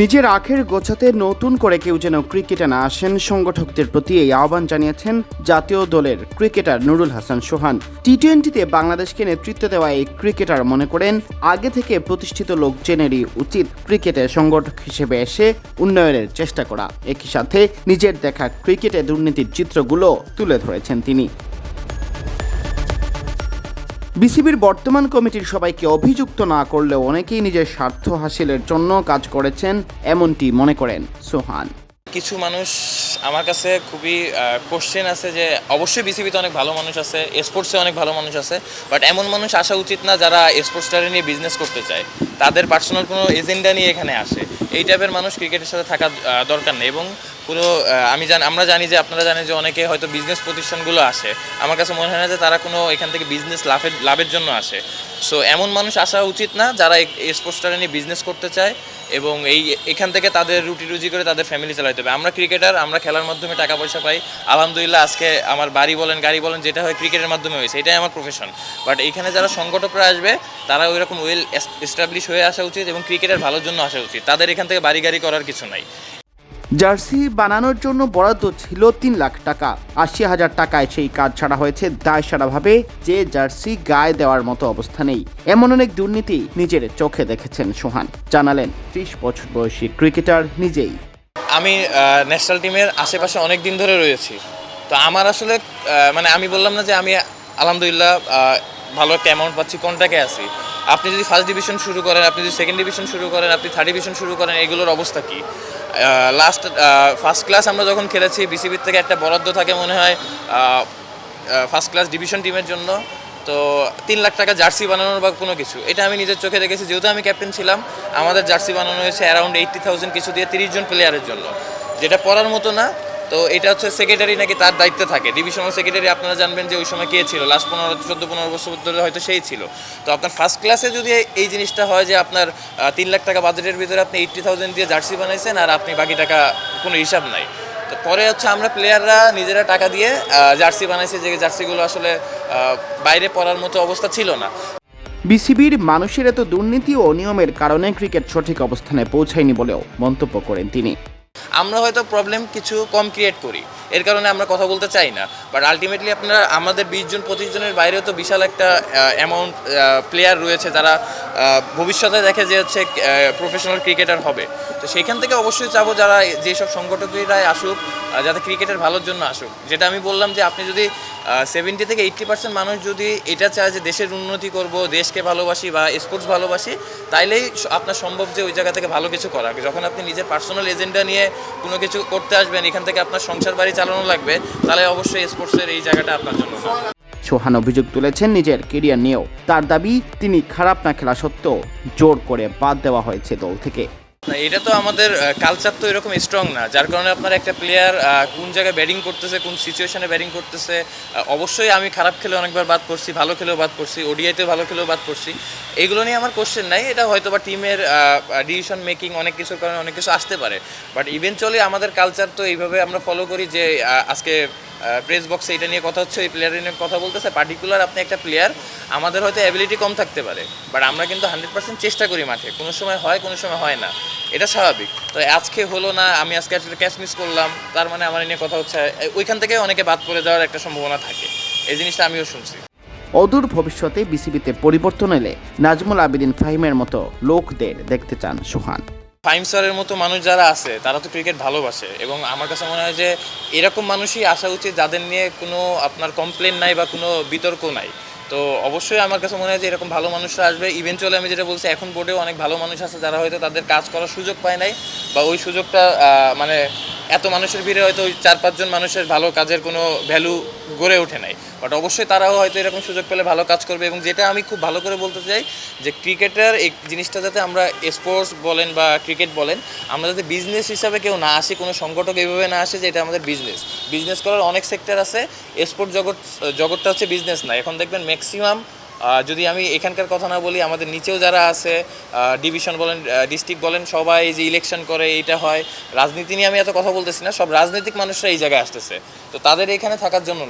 নিজের আখের গোছাতে নতুন করে কেউ যেন ক্রিকেটে না আসেন, সংগঠকদের প্রতি এই আহ্বান জানিয়েছেন জাতীয় দলের ক্রিকেটার নুরুল হাসান সোহান। টি টোয়েন্টিতে বাংলাদেশকে নেতৃত্ব দেওয়া এই ক্রিকেটার মনে করেন, আগে থেকে প্রতিষ্ঠিত লোকজনেরই উচিত ক্রিকেটে সংগঠক হিসেবে এসে উন্নয়নের চেষ্টা করা। একই সাথে নিজের দেখা ক্রিকেটে দুর্নীতির চিত্রগুলো তুলে ধরেছেন তিনি। বিসিবির বর্তমান কমিটির সবাইকে অভিযুক্ত না করলেও অনেকেই নিজের স্বার্থ হাসিলের জন্য কাজ করেছেন, এমনটি মনে করেন সোহান। কিছু মানুষ আমার কাছে খুবই কোশ্চেন আছে যে অবশ্যই বিসিবিতে অনেক ভালো মানুষ আছে স্পোর্টসে অনেক ভালো মানুষ আছে বাট এমন মানুষ আসা উচিত না যারা স্পোর্টসটারে নিয়ে বিজনেস করতে চায়। তাদের পার্সোনাল কোনো এজেন্ডা নিয়ে এখানে আসে। এই টাইপের মানুষ ক্রিকেটের সাথে থাকা দরকার নেই এবং পুরো আমি জান, আমরা জানি যে আপনারা জানেন যে অনেকে হয়তো বিজনেস প্রতিষ্ঠানগুলো আসে। আমার কাছে মনে হয় না যে তারা কোনো এখান থেকে বিজনেস লাভের লাভের জন্য আসে। সো এমন মানুষ আসা উচিত না যারা স্পোর্টসটারে নিয়ে বিজনেস করতে চায়। এবং এই এখান থেকে তাদের রুটি রুজি করে তাদের ফ্যামিলি চালাতে হবে। আমরা ক্রিকেটার আমরা খেলার মাধ্যমে টাকা পয়সা পাই। আলহামদুলিল্লাহ, আজকে আমার বাড়ি বলেন, গাড়ি বলেন, যেটা হয় ক্রিকেটের মাধ্যমে হয়েছে। এটাই আমার প্রফেশন বাট এখানে যারা সংগঠকরা আসবে, তারা ওই রকম ওয়েল এস্টাবলিশ হয়ে আসা উচিত এবং ক্রিকেটের ভালোর জন্য আসা উচিত। তাদের এখান থেকে বাড়ি গাড়ি করার কিছু নাই। জার্সি বানানোর জন্য বরাদ্দ ছিল তিন লাখ টাকা। আশি হাজার টাকায় সেই কাজ ছাড়া হয়েছে দায় সারাভাবে যে জার্সি গায়ে দেওয়ার মতো অবস্থা নেই। এমন অনেক দুর্নীতি নিজের চোখে দেখেছেন সোহান। জানালেন, ত্রিশ বছর বয়সী ক্রিকেটার নিজেই। আমি ন্যাশনাল টিমের আশেপাশে অনেক দিন ধরে রয়েছি। তো আমার আসলে মানে আমি বললাম না যে আমি আলহামদুলিল্লাহ ভালো একটা অ্যামাউন্ট পাচ্ছি, কোনটাকে আছি। আপনি যদি ফার্স্ট ডিভিশন শুরু করেন, আপনি যদি সেকেন্ড ডিভিশন শুরু করেন, আপনি থার্ড ডিভিশন শুরু করেন, এগুলোর অবস্থা কি? লাস্ট ফার্স্ট ক্লাস আমরা যখন খেলেছি বিসিবির থেকে একটা বরাদ্দ থাকে মনে হয় ফার্স্ট ক্লাস ডিভিশন টিমের জন্য। তো তিন লাখ টাকা জার্সি বানানোর বা কোনো কিছু, এটা আমি নিজের চোখে দেখেছি। যেহেতু আমি ক্যাপ্টেন ছিলাম, আমাদের জার্সি বানানো হয়েছে অ্যারাউন্ড এইট্টি থাউজেন্ড কিছু দিয়ে তিরিশ জন প্লেয়ারের জন্য, যেটা পড়ার মতো না। তো এটা হচ্ছে সেক্রেটারি নাকি তার দায়িত্বে থাকে। ডিভিশনাল সেক্রেটারি আপনারা জানবেন যে ওই সময় কে ছিল? লাস্ট পনেরো, চোদ্দ, পনেরো বছর ধরে হয়তো সেই ছিল। তো আপনার ফার্স্ট ক্লাসে যদি এই জিনিসটা হয় যে আপনার তিন লাখ টাকা বাজেটের ভিতরে আপনি এইট্টি থাউজেন্ড দিয়ে জার্সি বানাইছেন আর আপনি বাকি টাকা কোনো হিসাব নাই। তো পরে হচ্ছে আমরা প্লেয়াররা নিজেরা টাকা দিয়ে জার্সি বানাইছি যে জার্সিগুলো আসলে বাইরে পড়ার মতো অবস্থা ছিল না। বিসিবির মানুষের এত দুর্নীতি ও নিয়মের কারণে ক্রিকেট সঠিক অবস্থানে পৌঁছায়নি বলেও মন্তব্য করেন তিনি। আমরা হয়তো প্রবলেম কিছু কম ক্রিয়েট করি। এর কারণে আমরা কথা বলতে চাই না। বাট আলটিমেটলি আপনারা আমাদের বিশ জন, পঁচিশ জনের বাইরেও তো বিশাল একটা অ্যামাউন্ট প্লেয়ার রয়েছে যারা ভবিষ্যতে দেখে যে হচ্ছে প্রফেশনাল ক্রিকেটার হবে। তো সেখান থেকে অবশ্যই চাব যারা যেসব সংগঠকেরাই আসুক যাতে ক্রিকেটের ভালোর জন্য আসুক। যেটা আমি বললাম যে আপনি যদি সেভেন্টি থেকে এইট্টি পার্সেন্ট মানুষ যদি এটা চায় যে দেশের উন্নতি করব, দেশকে ভালোবাসি বা স্পোর্টস ভালোবাসি, তাইলেই আপনার সম্ভব যে ওই জায়গা থেকে ভালো কিছু করা যখন আপনি নিজের পার্সোনাল এজেন্ডা নিয়ে কোনো কিছু করতে আসবেন, এখান থেকে আপনার সংসার বাড়ি চালানো লাগবে, তাহলে অবশ্যই স্পোর্টসের এই জায়গাটা আপনার জন্য সোহান অভিযোগ তুলেছেন নিজের কেরিয়ার নিয়েও। তার দাবি, তিনি খারাপ না খেলা সত্ত্বেও জোর করে বাদ দেওয়া হয়েছে দল থেকে। এটা তো আমাদের কালচার তো এরকম স্ট্রং না। যার কারণে আপনার একটা প্লেয়ার কোন জায়গায় ব্যাটিং করতেছে, কোন সিচুয়েশনে ব্যাটিং করতেছে অবশ্যই আমি খারাপ খেলে অনেকবার বাদ করছি ভালো খেলেও বাদ করছি ওডিআইতেও ভালো খেলেও বাদ করছি এগুলো নিয়ে আমার কোশ্চেন নাই, এটা হয়তো বা টিমের ডিসিশন মেকিং অনেক কিছুর কারণে অনেক কিছু আসতে পারে। বাট ইভেনচুয়ালি আমাদের কালচার তো এইভাবে আমরা ফলো করি যে আজকে প্রেস বক্সে এটা নিয়ে কথা হচ্ছে, ওই প্লেয়ারের নিয়ে কথা বলতেছে। পার্টিকুলার আপনি একটা প্লেয়ার আমাদের হয়তো অ্যাবিলিটি কম থাকতে পারে বাট আমরা কিন্তু হান্ড্রেড পার্সেন্ট চেষ্টা করি মাঠে। কোনো সময় হয়, কোনো সময় হয় না। এটা স্বাভাবিক। তো আজকে হলো না, আমি আজকে একটা ক্যাচ মিস করলাম, তার মানে আমার নিয়ে কথা হচ্ছে ওইখান থেকে অনেকে বাদ পড়ে যাওয়ার একটা সম্ভাবনা থাকে। এই জিনিসটা আমিও শুনছি। অদূর ভবিষ্যতে বিসিবিতে পরিবর্তন এলে নাজমুল আবেদিন ফাহিমের মতো লোকদের দেখতে চান সোহান। ফাইম স্যারের মতো মানুষ যারা আছে, তারা তো ক্রিকেট ভালোবাসে এবং আমার কাছে মনে হয় যে এরকম মানুষই আসা উচিত যাদের নিয়ে কোনো আপনার কমপ্লেন নাই বা কোনো বিতর্ক নাই। তো অবশ্যই আমার কাছে মনে হয় যে এরকম ভালো মানুষরা আসবে। ইভেন্টুয়ালি আমি যেটা বলছি, এখন বোর্ডেও অনেক ভালো মানুষ আছে যারা হয়তো তাদের কাজ করার সুযোগ পায় নাই বা ওই সুযোগটা মানে এত মানুষের ভিড়ে হয়তো ওই চার পাঁচজন মানুষের ভালো কাজের কোনো ভ্যালু গড়ে ওঠে নাই। বাট অবশ্যই তারাও হয়তো এরকম সুযোগ পেলে ভালো কাজ করবে এবং যেটা আমি খুব ভালো করে বলতে চাই যে ক্রিকেটার এই জিনিসটা যাতে আমরা স্পোর্টস বলেন বা ক্রিকেট বলেন, আমরা যাতে বিজনেস হিসাবে কেউ না আসি, কোনো সংগঠক এইভাবে না আসে যে এটা আমাদের বিজনেস বিজনেস করার অনেক সেক্টর আছে স্পোর্ট জগৎ, জগৎটা হচ্ছে বিজনেস না। এখন দেখবেন ম্যাক্সিমাম যদি আমি এখানকার কথা না বলি, আমাদের নিচেও যারা আছে ডিভিশন বলেন ডিস্ট্রিক্ট বলেন, সবাই যে ইলেকশন করে, এইটা হয়। রাজনীতি নিয়ে আমি এত কথা বলতেছি না, সব রাজনৈতিক মানুষরা এই জায়গায় আসতেছে। তো তাদের এখানে থাকার জন্য